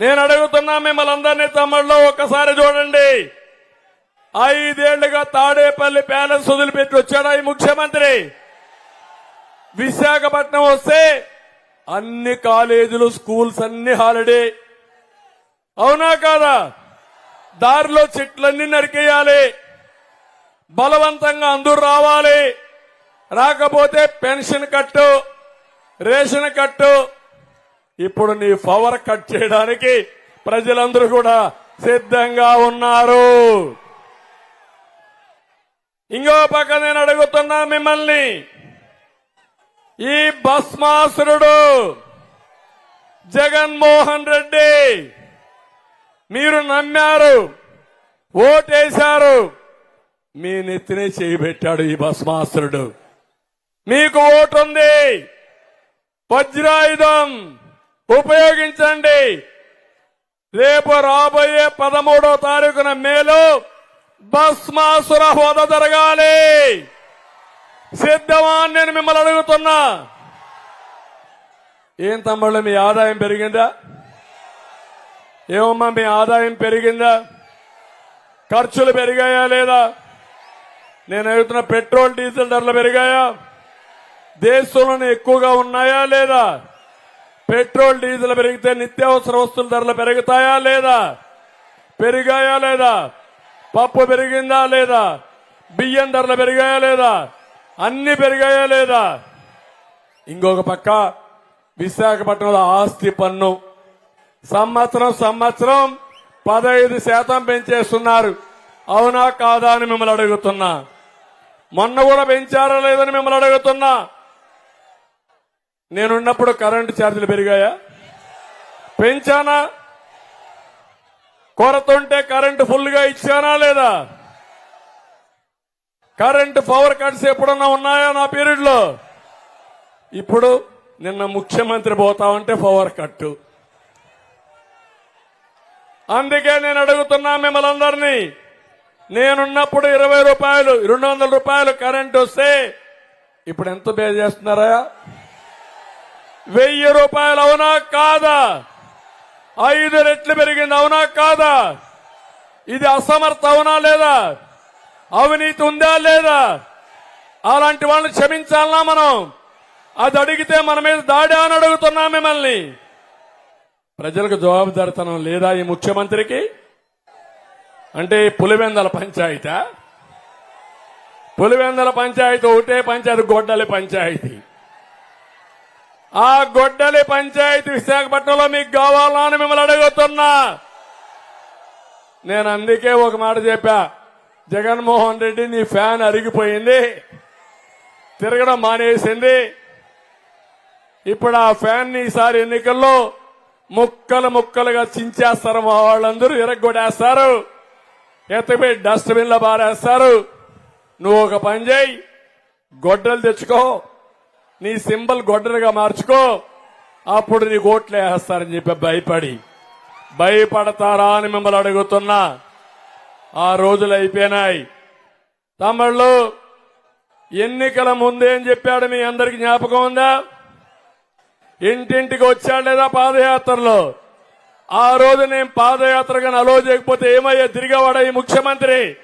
నేను అడుగుతున్నా మిమ్మల్ని అందరినీ తమ్ముళ్ళు ఒక్కసారి చూడండి. ఐదేళ్ళుగా తాడేపల్లి ప్యాలెస్ వదిలిపెట్టి వచ్చాడు ఈ ముఖ్యమంత్రి? విశాఖపట్నం వస్తే అన్ని కాలేజీలు స్కూల్స్ అన్ని హాలిడే. అవునా కాదా? దారిలో చెట్లన్నీ నరికేయాలి. బలవంతంగా అందరూ రావాలి. రాకపోతే పెన్షన్ కట్టు రేషన్ కట్టు ఇప్పుడు నీ పవర్ కట్ చేయడానికి ప్రజలందరూ కూడా సిద్ధంగా ఉన్నారు. ఇంకో పక్క నేను అడుగుతున్నా మిమ్మల్ని. ఈ భస్మాసురుడు జగన్మోహన్ రెడ్డి మీరు నమ్మారు ఓటేశారు మీ నెత్తినే చేయిబెట్టాడు ఈ భస్మాసురుడు. మీకు ఓటుంది. వజ్రాయుధం. ఉపయోగించండి. రేపు రాబోయే పదమూడో తారీఖున మేలో భస్మాసుర హోద జరగాలి. సిద్ధమా నేను మిమ్మల్ని అడుగుతున్నా. ఏం తమ్ముళ్ళు మీ ఆదాయం పెరిగిందా? ఏమమ్మా మీ ఆదాయం పెరిగిందా? ఖర్చులు పెరిగాయా లేదా? నేను అడుగుతున్న పెట్రోల్ డీజిల్ ధరలు పెరిగాయా? దేశంలోనే ఎక్కువగా ఉన్నాయా లేదా? పెట్రోల్ డీజిల్ పెరిగితే నిత్యావసర వస్తువుల ధరలు పెరుగుతాయా లేదా? పెరిగాయా లేదా? పప్పు పెరిగిందా లేదా? బియ్యం ధరలు పెరిగాయా లేదా? అన్ని పెరిగాయా లేదా? ఇంకొక పక్క విశాఖపట్నంలో ఆస్తి పన్ను. సంవత్సరం సంవత్సరం పదహైదు శాతం పెంచేస్తున్నారు. అవునా కాదా అని మిమ్మల్ని అడుగుతున్నా. మొన్న కూడా పెంచారా లేదని మిమ్మల్ని అడుగుతున్నా. నేనున్నప్పుడు కరెంటు ఛార్జీలు పెరిగాయా? పెంచానా? కొరత ఉంటే కరెంటు ఫుల్గా ఇచ్చానా లేదా? కరెంటు పవర్ కట్స్ ఎప్పుడన్నా ఉన్నాయా నా పీరియడ్లో? ఇప్పుడు నిన్న ముఖ్యమంత్రి పోతా ఉంటే పవర్ కట్టు. అందుకే నేను అడుగుతున్నా మిమ్మల్ని అందరినీ నేనున్నప్పుడు ఇరవై రూపాయలు రెండు వందల రూపాయలు కరెంట్ వస్తే ఇప్పుడు ఎంత పే చేస్తున్నారా? వెయ్యి రూపాయలు అవునా కాదా? ఐదు రెట్లు పెరిగింది అవునా కాదా? ఇది అసమర్థ అవునా లేదా? అవినీతి ఉందా లేదా? అలాంటి వాళ్ళని క్షమించాలనా మనం? అది అడిగితే మన మీద దాడి అని అడుగుతున్నా మిమ్మల్ని. ప్రజలకు జవాబుదారితనం లేదా ఈ ముఖ్యమంత్రికి? అంటే పులివెందల పంచాయతీ? పులివెందల పంచాయతీ ఒకటే పంచాయతీ గొడ్డలి పంచాయతీ. ఆ గొడ్డలి పంచాయతీ విశాఖపట్నంలో మీకు కావాలా అని మిమ్మల్ని అడుగుతున్నా. నేను అందుకే ఒక మాట చెప్పా. జగన్మోహన్ రెడ్డి నీ ఫ్యాన్ అరిగిపోయింది. తిరగడం మానేసింది. ఇప్పుడు ఆ ఫ్యాన్ ఈసారి ఎన్నికల్లో ముక్కలు ముక్కలుగా చించేస్తారు మా వాళ్ళందరూ ఎరగొడేస్తారు ఎత్తపోయి డస్ట్బిన్లో పారేస్తారు. బారేస్తారు నువ్వు ఒక పని చేయి గొడ్డలు తెచ్చుకో. నీ సింబల్ గొడ్డలుగా మార్చుకో. అప్పుడు నీ ఓట్లు వేస్తారని చెప్పి భయపడి. భయపడతారా అని మిమ్మల్ని అడుగుతున్నా. ఆ రోజులు అయిపోయినాయి. తమిళ్ళు ఎన్నికల ముందేం చెప్పాడు మీ అందరికి జ్ఞాపకం ఉందా? ఇంటింటికి వచ్చాడు లేదా పాదయాత్రలో? ఆ రోజు నేను పాదయాత్రగా అలో చేయకపోతే ఏమయ్యా? తిరిగేవాడా ఈ ముఖ్యమంత్రి?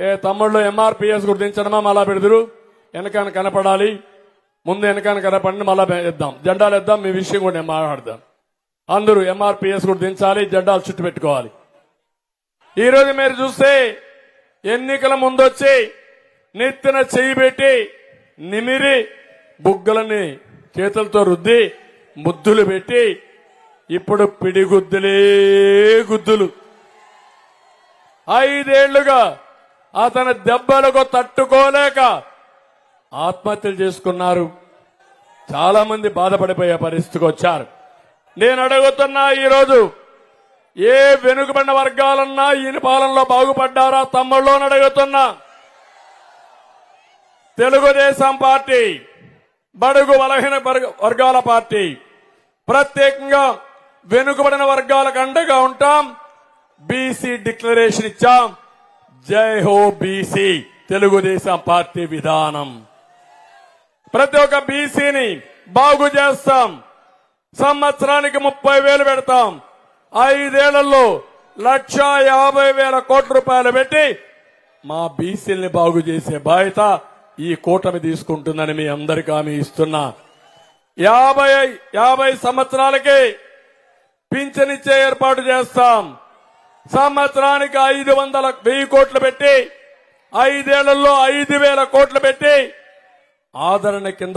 ఏ తమ్ముళ్ళు ఎంఆర్పిఎస్ గుర్తించడమా? మళ్ళా పెడదురు వెనకాన కనపడాలి. ముందు వెనకాన కనపడి మళ్ళా ఇద్దాం. జెండాలు ఇద్దాం మీ విషయం కూడా నేను మాట్లాడదాం అందరూ ఎంఆర్పిఎస్ దించాలి జెండాలు చుట్టు పెట్టుకోవాలి. మీరు చూస్తే ఎన్నికల ముందొచ్చి నెత్తిన చెయ్యి పెట్టి నిమిరి బుగ్గలని చేతులతో రుద్ది ముద్దులు పెట్టి ఇప్పుడు పిడిగుద్దులే గుద్దులు. ఐదేళ్ళుగా అతని దెబ్బలకు తట్టుకోలేక ఆత్మహత్యలు చేసుకున్నారు. చాలా మంది బాధపడిపోయే పరిస్థితికి వచ్చారు. నేను అడుగుతున్నా ఈరోజు ఏ వెనుకబడిన వర్గాలన్నా ఈయన పాలనలో బాగుపడ్డారా తమ్ముళ్ళు అడుగుతున్నా. తెలుగుదేశం పార్టీ బడుగు బలహీన వర్గ- వర్గాల పార్టీ ప్రత్యేకంగా వెనుకబడిన వర్గాలకు అండగా ఉంటాం. బీసీ డిక్లరేషన్ ఇచ్చాం. జై హో బీసీ తెలుగుదేశం పార్టీ విధానం. ప్రతి ఒక్క బీసీని బాగు చేస్తాం. సంవత్సరానికి ముప్పై వేలు పెడతాం. ఐదేళ్ళలో లక్ష యాభై వేల కోట్ల రూపాయలు పెట్టి మా బీసీల్ని బాగు చేసే బాధ్యత ఈ కూటమి తీసుకుంటుందని మీ అందరికీ హామీ ఇస్తున్నా. యాభై యాభై సంవత్సరాలకి పింఛనిచ్చే ఏర్పాటు చేస్తాం. సంవత్సరానికి ఐదు వందల వెయ్యి కోట్లు పెట్టి ఐదేళ్ళలో ఐదు వేల కోట్లు పెట్టి ఆదరణ కింద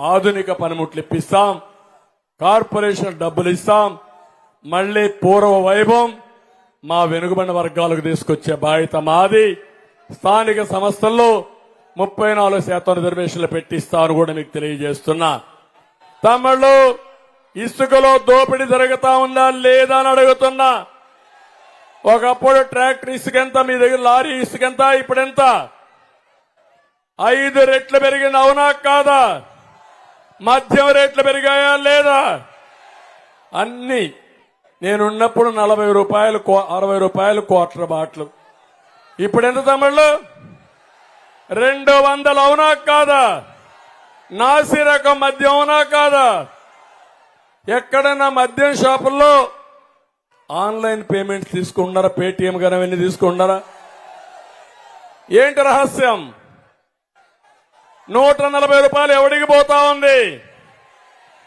ఆధునిక పనిముట్లు ఇప్పిస్తాం. కార్పొరేషన్ డబ్బులు ఇస్తాం. మళ్ళీ పూర్వ వైభవం మా వెనుకబడిన వర్గాలకు తీసుకొచ్చే బాధ్యత మాది. స్థానిక సంస్థల్లో ముప్పై నాలుగు శాతం రిజర్వేషన్లు పెట్టిస్తాను కూడా మీకు తెలియజేస్తున్నా. తమిళ్ళు ఇసుకలో దోపిడీ జరుగుతా ఉందా లేదా అని అడుగుతున్నా. ఒకప్పుడు ట్రాక్టర్ ఇసుకెంత మీ దగ్గర లారీ ఇసుకెంత ఇప్పుడెంత? ఐదు రెట్లు పెరిగింది అవునా కాదా? మద్యం రేట్లు పెరిగాయా లేదా? అన్ని. నేనున్నప్పుడు నలభై రూపాయలు కో- అరవై రూపాయలు క్వార్టర్ బాట్లు. ఇప్పుడు ఎంత తమిళ్ళు రెండు వందలు అవునా కాదా? నాసి రకం మద్యం అవునా కాదా? ఎక్కడైనా మద్యం షాపుల్లో ఆన్లైన్ పేమెంట్స్ తీసుకుంటారా పేటిఎం కానీ అవన్నీ తీసుకుంటారా ఏంటి రహస్యం? నూట నలభై రూపాయలు ఎవరికి పోతా ఉంది?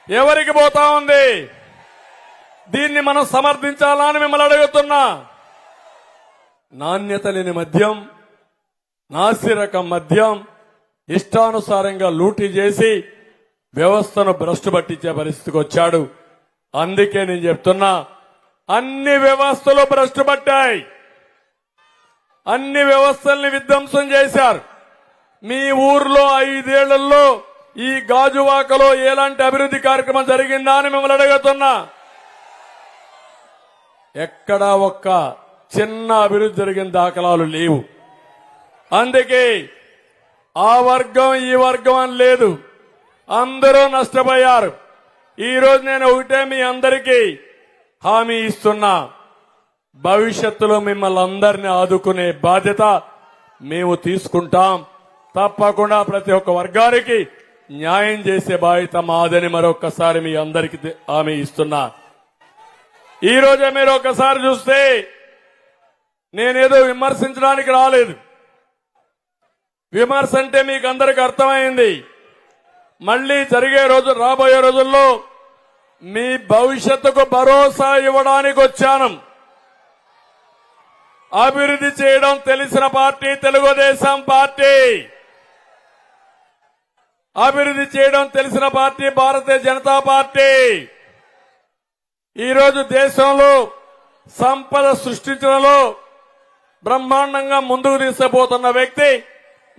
ఎవరికి పోతా ఉంది? దీన్ని మనం సమర్థించాలా అని మిమ్మల్ని అడుగుతున్నా. నాణ్యత లేని మద్యం నాసిరకం మద్యం ఇష్టానుసారంగా లూటీ చేసి వ్యవస్థను భ్రష్టు పట్టించే పరిస్థితికి వచ్చాడు. అందుకే నేను చెప్తున్నా అన్ని వ్యవస్థలు భ్రష్టు పట్టాయి. అన్ని వ్యవస్థల్ని విధ్వంసం చేశారు. మీ ఊర్లో ఐదేళ్ళలో ఈ గాజువాకలో ఎలాంటి అభివృద్ధి కార్యక్రమం జరిగిందా అని మిమ్మల్ని అడుగుతున్నా. ఎక్కడా ఒక్క చిన్న అభివృద్ధి జరిగిన దాఖలాలు లేవు. అందుకే ఆ వర్గం ఈ వర్గం అని లేదు. అందరూ నష్టపోయారు. ఈరోజు నేను ఒకటే మీ అందరికీ హామీ ఇస్తున్నా. భవిష్యత్తులో మిమ్మల్ని అందరినీ ఆదుకునే బాధ్యత మేము తీసుకుంటాం. తప్పకుండా ప్రతి ఒక్క వర్గానికి న్యాయం చేసే బాధ్యత మాదని మరొకసారి మీ అందరికి ఆమె హామీ ఇస్తున్నా. ఈ రోజే మీరు ఒకసారి చూస్తే నేనేదో విమర్శించడానికి రాలేదు. విమర్శ అంటే మీకు అందరికి అర్థమైంది. మళ్ళీ జరిగే రోజు రాబోయే రోజుల్లో మీ భవిష్యత్తుకు భరోసా ఇవ్వడానికి వచ్చాను. అభివృద్ధి చేయడం తెలిసిన పార్టీ తెలుగుదేశం పార్టీ. అభివృద్ధి చేయడం తెలిసిన పార్టీ భారతీయ జనతా పార్టీ. ఈరోజు దేశంలో సంపద సృష్టించడంలో బ్రహ్మాండంగా ముందుకు తీసుకుపోతున్న వ్యక్తి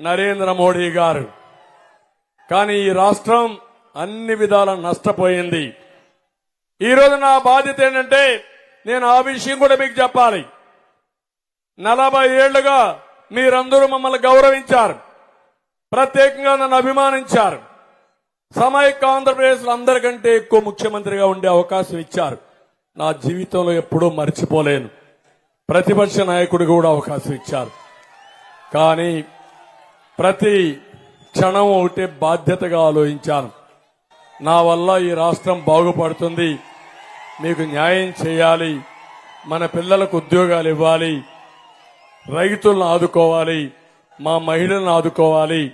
నరేంద్ర మోడీ గారు. కానీ ఈ రాష్ట్రం అన్ని విధాల నష్టపోయింది. ఈరోజు నా బాధ్యత ఏంటంటే నేను ఆ విషయం కూడా మీకు చెప్పాలి. నలభై ఏళ్ళుగా మీరందరూ మమ్మల్ని గౌరవించారు. ప్రత్యేకంగా నన్ను అభిమానించారు. సమైక్య ఆంధ్రప్రదేశ్లో అందరికంటే ఎక్కువ ముఖ్యమంత్రిగా ఉండే అవకాశం ఇచ్చారు. నా జీవితంలో ఎప్పుడూ మర్చిపోలేను. ప్రతిపక్ష నాయకుడు కూడా అవకాశం ఇచ్చారు. కానీ ప్రతి క్షణం ఒకటే బాధ్యతగా ఆలోచించాను. నా వల్ల ఈ రాష్ట్రం బాగుపడుతుంది. మీకు న్యాయం చేయాలి. మన పిల్లలకు ఉద్యోగాలు ఇవ్వాలి. రైతులను ఆదుకోవాలి. మా మహిళలను ఆదుకోవాలి.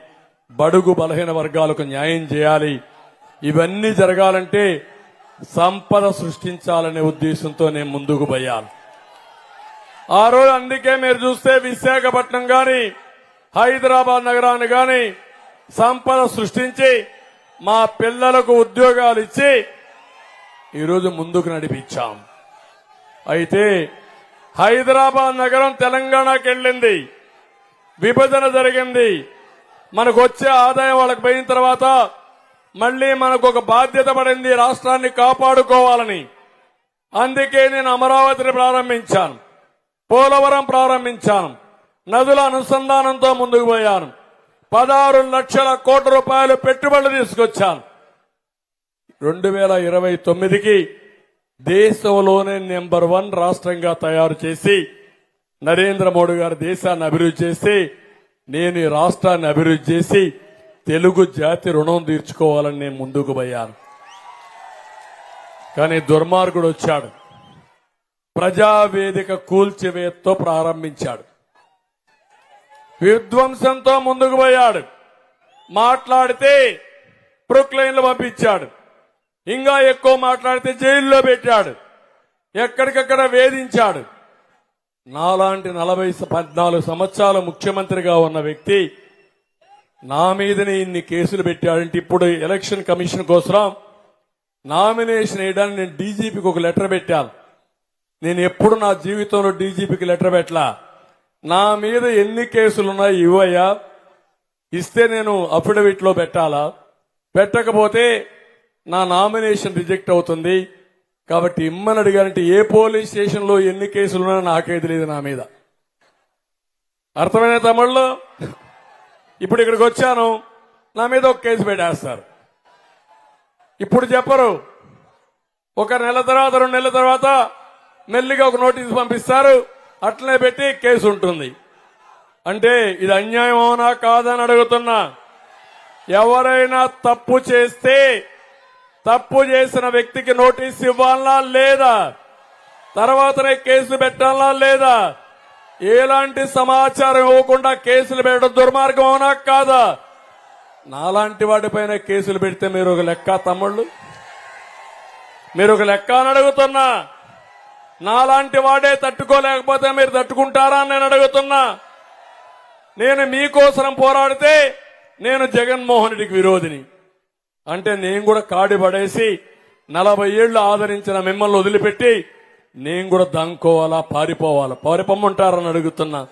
బడుగు బలహీన వర్గాలకు న్యాయం చేయాలి. ఇవన్నీ జరగాలంటే సంపద సృష్టించాలనే ఉద్దేశంతో నేను ముందుకు పోయాను. ఆ రోజు అందుకే మీరు చూస్తే విశాఖపట్నం గాని హైదరాబాద్ నగరాన్ని గాని సంపద సృష్టించి మా పిల్లలకు ఉద్యోగాలు ఇచ్చి ఈరోజు ముందుకు నడిపించాం. అయితే హైదరాబాద్ నగరం తెలంగాణకి వెళ్ళింది విభజన జరిగింది. మనకు వచ్చే ఆదాయం వాళ్ళకి పోయిన తర్వాత మళ్ళీ మనకు ఒక బాధ్యత పడింది రాష్ట్రాన్ని కాపాడుకోవాలని. అందుకే నేను అమరావతిని ప్రారంభించాను. పోలవరం ప్రారంభించాను. నదుల అనుసంధానంతో ముందుకు పోయాను. పదహారు లక్షల కోట్ల రూపాయలు పెట్టుబడులు తీసుకొచ్చాను. రెండు వేల ఇరవై తొమ్మిదికి దేశంలోనే నెంబర్ వన్ రాష్ట్రంగా తయారు చేసి నరేంద్ర మోడీ గారు దేశాన్ని అభివృద్ధి చేసి నేను ఈ రాష్ట్రాన్ని అభివృద్ధి చేసి తెలుగు జాతి రుణం తీర్చుకోవాలని నేను ముందుకు పోయాను. కానీ దుర్మార్గుడు వచ్చాడు. ప్రజావేదిక కూల్చివేత్తో ప్రారంభించాడు. విధ్వంసంతో ముందుకు పోయాడు. మాట్లాడితే ప్రొక్లైన్లు పంపించాడు. ఇంకా ఎక్కువ మాట్లాడితే జైల్లో పెట్టాడు. ఎక్కడికక్కడ వేధించాడు. నాలాంటి నలభై పద్నాలుగు సంవత్సరాలు ముఖ్యమంత్రిగా ఉన్న వ్యక్తి నా మీదనే ఇన్ని కేసులు పెట్టాడంటే ఇప్పుడు ఎలక్షన్ కమిషన్ కోసం నామినేషన్ వేయడానికి నేను డీజీపీకి ఒక లెటర్ పెట్టాను నేను ఎప్పుడు నా జీవితంలో డీజీపీకి లెటర్ పెట్టలా? నా మీద ఎన్ని కేసులు ఉన్నాయి ఇవ్వయ్యా? ఇస్తే నేను అఫిడవిట్లో పెట్టాలా? పెట్టకపోతే నా నామినేషన్ రిజెక్ట్ అవుతుంది. కాబట్టి ఇమ్మని అడిగారంటే ఏ పోలీస్ స్టేషన్లో ఎన్ని కేసులు ఉన్నాయో నాకే తెలియదు నా మీద. అర్థమైన తమిళ్ళు ఇప్పుడు ఇక్కడికి వచ్చాను నా మీద ఒక కేసు పెట్టేస్తారు. ఇప్పుడు చెప్పరు. ఒక నెల తర్వాత రెండు నెలల తర్వాత మెల్లిగా ఒక నోటీస్ పంపిస్తారు అట్లనే పెట్టి కేసు ఉంటుంది. అంటే ఇది అన్యాయం అవునా కాదని అడుగుతున్నా. ఎవరైనా తప్పు చేస్తే తప్పు చేసిన వ్యక్తికి నోటీస్ ఇవ్వాలా లేదా? తర్వాతనే కేసులు పెట్టాలా లేదా? ఎలాంటి సమాచారం ఇవ్వకుండా కేసులు పెట్టడం దుర్మార్గం అవునా కాదా? నాలాంటి వాటిపైన కేసులు పెడితే మీరు ఒక లెక్క తమ్ముళ్ళు? మీరు ఒక లెక్క అని అడుగుతున్నా. నాలాంటి వాడే తట్టుకోలేకపోతే మీరు తట్టుకుంటారా అని నేను అడుగుతున్నా. నేను మీకోసం పోరాడితే నేను జగన్మోహన్ రెడ్డికి విరోధిని. అంటే నేను కూడా కాడి పడేసి నలభై ఏళ్ళు ఆదరించిన మిమ్మల్ని వదిలిపెట్టి నేను కూడా దంకోవాలా పారిపోవాలా? పారిపోమ్మంటారని అడుగుతున్నా.